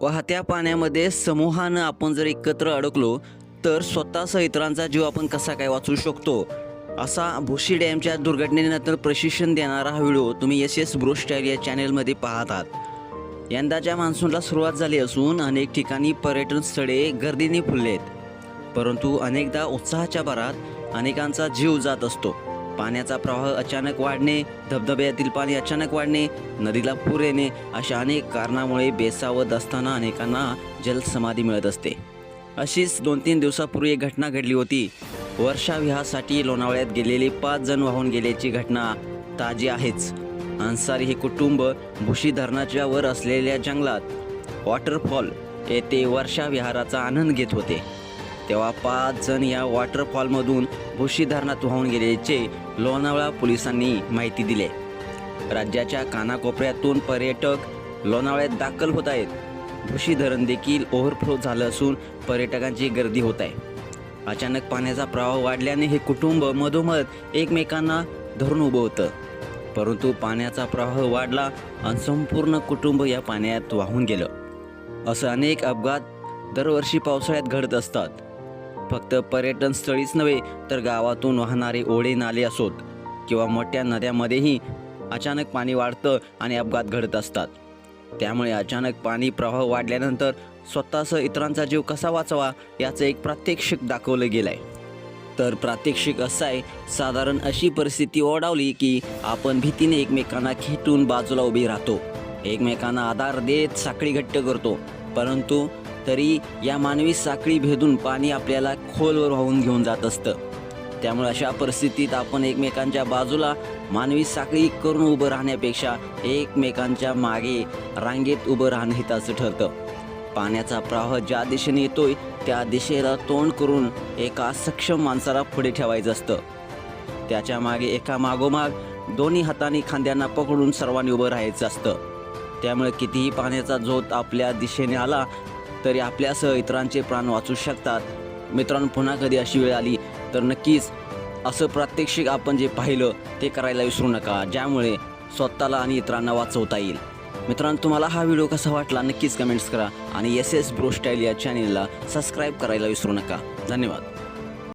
वाहत्या पाण्यामध्ये समूहानं आपण जर एकत्र अडकलो तर स्वतःसह इतरांचा जीव आपण कसा काय वाचू शकतो? असा भोशी डॅमच्या दुर्घटनेनंतर प्रशिक्षण देणारा हा व्हिडिओ तुम्ही एस एस ब्रो स्टाईल या चॅनेलमध्ये पाहत आहात. यंदाच्या मान्सूनला सुरुवात झाली असून अनेक ठिकाणी पर्यटन स्थळे गर्दीने फुलले आहेत परंतु अनेकदा उत्साहाच्या भरात अनेकांचा जीव जात असतो. पाण्याचा प्रवाह अचानक वाढणे धबधब्यातील पाणी अचानक वाढणे नदीला पूर येणे अशा अनेक कारणामुळे बेसावत असताना अनेकांना जलसमाधी मिळत असते. अशीच दोन तीन दिवसापूर्वी एक घटना घडली होती. वर्षाविहासाठी लोणावळ्यात गेलेले पाच जण वाहून गेल्याची घटना ताजी आहेच. अन्सारी हे कुटुंब भुशी धरणाच्या वर असलेल्या जंगलात वॉटरफॉल येथे वर्षा विहाराचा आनंद घेत होते. तेव्हा पाच जण या वॉटरफॉलमधून भुशी धरणात वाहून गेल्याचे लोणावळा पोलिसांनी माहिती दिली. राज्याच्या कानाकोपऱ्यातून पर्यटक लोणावळ्यात दाखल होत आहेत. भुशी धरण देखील ओव्हरफ्लो झालं असून पर्यटकांची गर्दी होत आहे. अचानक पाण्याचा प्रवाह वाढल्याने हे कुटुंब मधोमध एकमेकांना धरून उभं होतं. परंतु पाण्याचा प्रवाह वाढला आणि संपूर्ण कुटुंब या पाण्यात वाहून गेलं. असं अनेक अपघात दरवर्षी पावसाळ्यात घडत असतात. फक्त पर्यटन स्थळीच नव्हे तर गावातून वाहणारे ओढे नाले असोत किंवा मोठ्या नद्यामध्येही अचानक पाणी वाढतं आणि अपघात घडत असतात. त्यामुळे अचानक पाणी प्रवाह वाढल्यानंतर स्वतःसह इतरांचा जीव कसा वाचवा याचं एक प्रात्यक्षिक दाखवलं गेलं आहे तर प्रात्यक्षिक असं आहे साधारण अशी परिस्थिती ओढावली की आपण भीतीने एकमेकांना खेटून बाजूला उभी राहतो. एकमेकांना आधार देत साखळी घट्ट करतो. परंतु तरी या मानवी साखळी भेदून पाणी आपल्याला खोलवर वाहून घेऊन जात असतं. त्यामुळे अशा परिस्थितीत आपण एकमेकांच्या बाजूला मानवी साखळी करून उभं राहण्यापेक्षा एकमेकांच्या मागे रांगेत उभं राहणं हिताचं ठरतं. पाण्याचा प्रवाह ज्या दिशेने येतोय त्या दिशेला तोंड करून एका सक्षम माणसाला पुढे ठेवायचं असतं. त्याच्यामागे एका मागोमाग दोन्ही हाताने खांद्यांना पकडून सर्वांनी उभं राहायचं असतं. त्यामुळे कितीही पाण्याचा झोत आपल्या दिशेने आला तरी आपल्यासह इतरांचे प्राण वाचू शकतात. मित्रांनो पुन्हा कधी अशी वेळ आली तर नक्कीच असं प्रात्यक्षिक आपण जे पाहिलं ते करायला विसरू नका ज्यामुळे स्वतःला आणि इतरांना वाचवता येईल. मित्रांनो तुम्हाला हा व्हिडिओ कसा वाटला नक्कीच कमेंट्स करा आणि एस एस ब्रो स्टाईल या चॅनेलला सबस्क्राईब करायला विसरू नका. धन्यवाद.